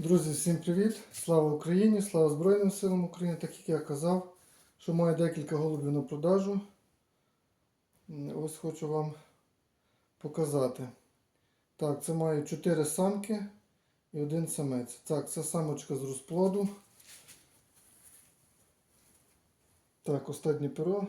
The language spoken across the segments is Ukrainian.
Друзі, всім привіт! Слава Україні! Слава Збройним силам України! Так як я казав, що маю декілька голубів на продажу. Ось хочу вам показати. Так, це маю 4 самки і один самець. Так, це самочка з розплоду. Так, останнє перо.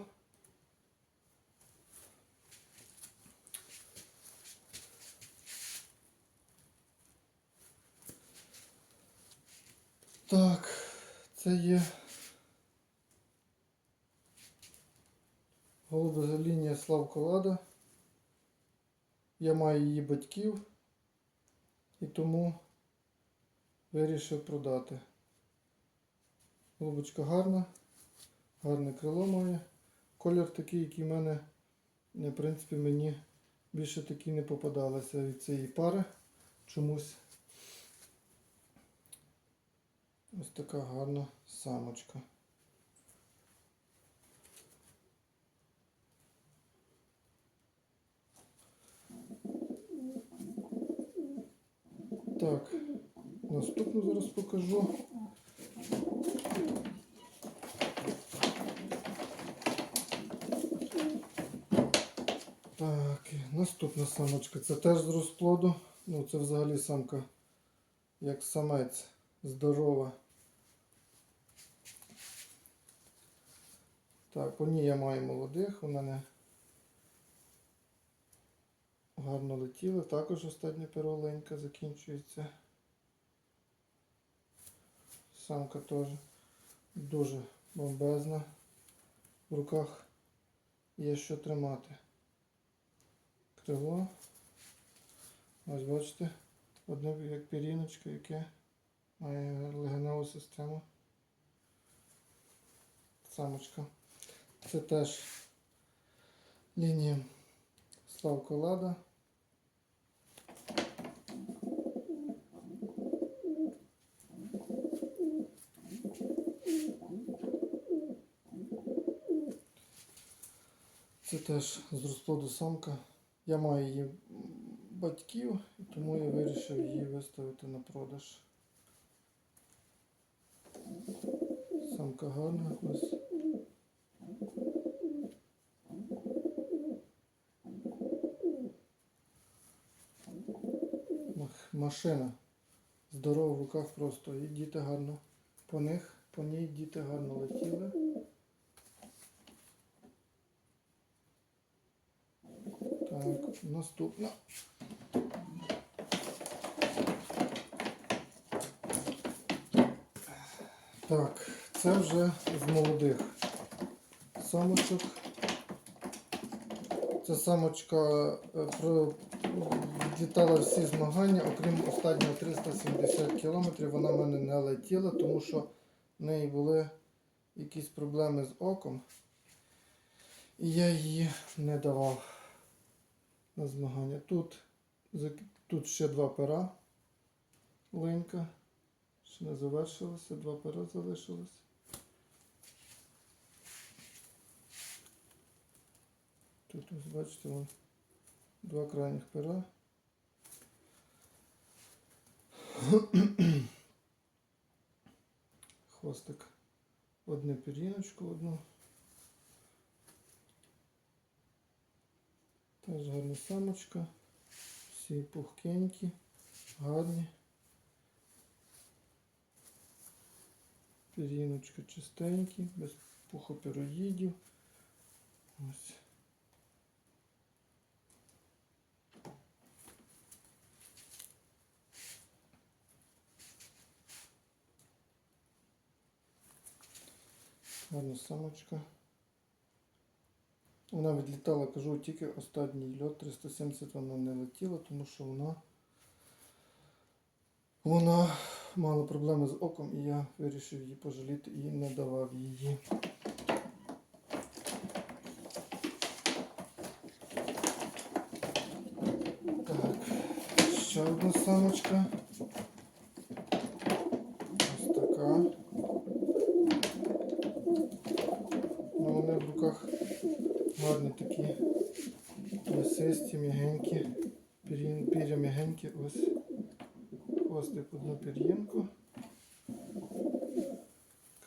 Так, це є голубеза лінія Славко Лада. Я маю її батьків і тому вирішив продати. Голубочка гарна, гарне крило має. Колір такий, який в мене, в принципі, мені більше такі не попадалися від цієї пари чомусь. Ось така гарна самочка. Так, наступну зараз покажу. Так, наступна самочка. Це теж з розплоду. Ну, це взагалі самка як самець. Здорова. Так, по ній я маю молодих, у мене гарно летіли. Також остання пероленька закінчується. Самка теж дуже бомбезна. В руках є що тримати. Крило. Ось бачите, одне як піріночка, яке має легеневу систему. Самочка. Це теж лінія Славко Лада. Це теж з розплоду самка. Я маю її батьків, тому я вирішив її виставити на продаж. Самка гарна ось. Машина. Здорова в руках просто. І діти гарно. По них, по ній діти гарно летіли. Так, наступна. Так, це вже з молодих самочок. Ця самочка е, відлітала всі змагання, окрім останнього 370 км, вона в мене не летіла, тому що в неї були якісь проблеми з оком. І я її не давав на змагання. Тут, тут ще два пера. Ленька. Ще не завершилося, два пера залишилось. Тут ось бачите, вон, два крайніх пера. Хвостик. Одне пір'їночку одну. Теж гарна самочка. Всі пухкенькі, гарні. Пір'їночка чистенькі, без пухопіроїдів. Ось. Гарна самочка. Вона відлітала, кажу, тільки останній льот 370 вона не летіла, тому що вона вона мала проблеми з оком і я вирішив її пожаліти і не давав її. Так, ще одна самочка. Ось така. Ну, вони в руках гарні такі м'ясисті, м'ягенькі, пір'я м'ягенькі, ось хвостик одну пір'їнку.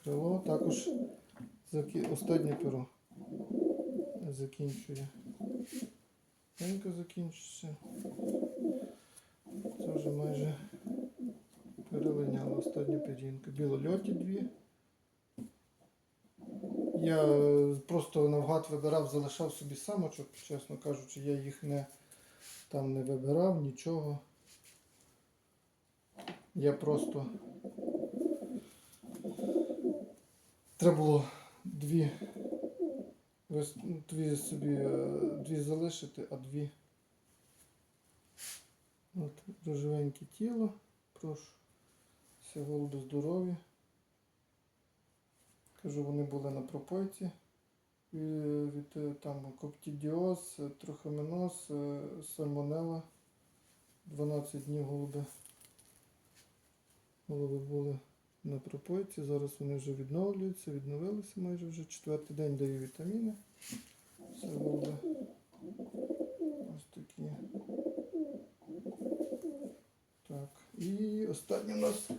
Крило також останнє перо закінчує. Тонко закінчиться. Це вже майже перелиняло останню пір'їнку. Білольоті дві. Я е, просто навгад вибирав, залишав собі самочок, чесно кажучи, я їх не там не вибирав, нічого. Я просто треба було дві, дві собі е, дві залишити, а дві. От, доживеньке тіло. Прошу. Всі голуби здорові. Кажу, вони були на пропойці. Від, від е, там коптідіоз, е, трохоміноз, е, 12 днів голуби. Голуби були на пропойці. Зараз вони вже відновлюються, відновилися майже вже четвертий день даю вітаміни. Все голуби. Ось такі. Так. І останнє у нас.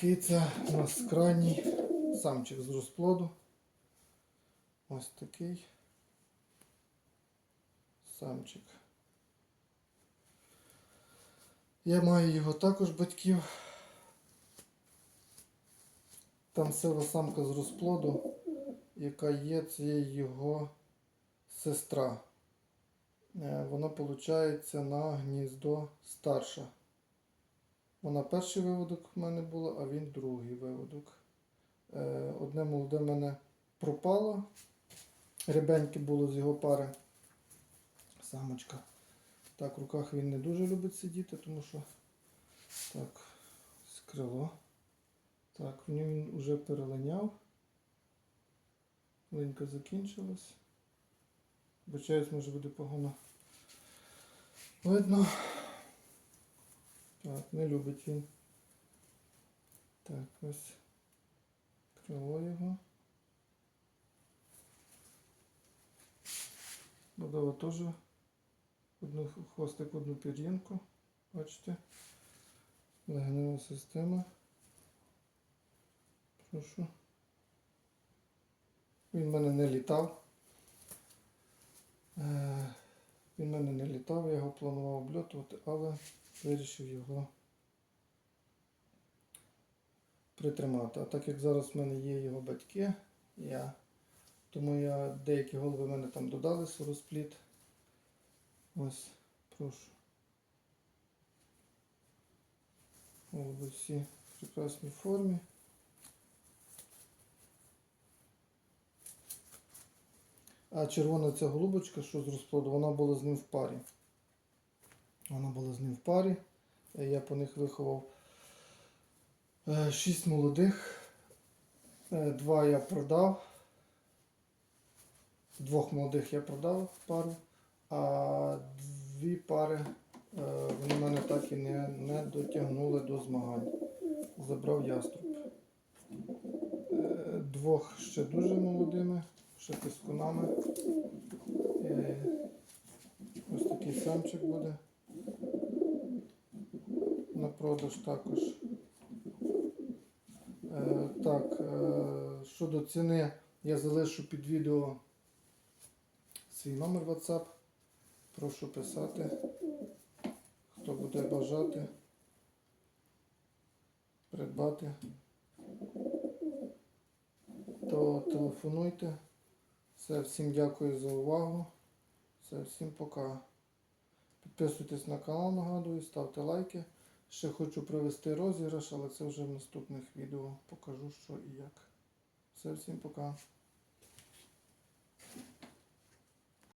Так, у нас крайній самчик з розплоду. Ось такий самчик. Я маю його також батьків. Там сила самка з розплоду, яка є, це його сестра. Е, Вона, виходить, на гніздо старша. Вона перший виводок в мене була, а він другий виводок. Е, Одне молоде в мене пропало. Рябеньке було з його пари. Самочка. Так, в руках він не дуже любить сидіти, тому що так, з крило. Так, в нього він вже перелиняв. Линька закінчилась. Бачаюсь, може буде погано. Видно. Так, не любить він. Так, ось крило його. Додала теж одну хвостик, одну пір'їнку. Бачите? Легенева система. Прошу. Він в мене не літав. Е, Він в мене не літав, я його планував обльотувати, але вирішив його притримати. А так як зараз в мене є його батьки, я, тому я деякі голови в мене там додали розпліт. Ось, прошу. Голуби всі в прекрасній формі. А червона ця голубочка, що з розплоду, вона була з ним в парі. Вона була з ним в парі. Е, Я по них виховав е, шість молодих. Е, Два я продав. Двох молодих я продав пару, а дві пари вони мене так і не, не дотягнули до змагань. Забрав яструб. Двох ще дуже молодими, ще піскунами. Ось такий самчик буде. На продаж також. Е, так, е, щодо ціни, я залишу під відео свій номер WhatsApp. Прошу писати. Хто буде бажати придбати, то телефонуйте. Все, всім дякую за увагу. Все, всім пока. Підписуйтесь на канал, нагадую, ставте лайки. Ще хочу провести розіграш, але це вже в наступних відео покажу, що і як. Все, всім пока.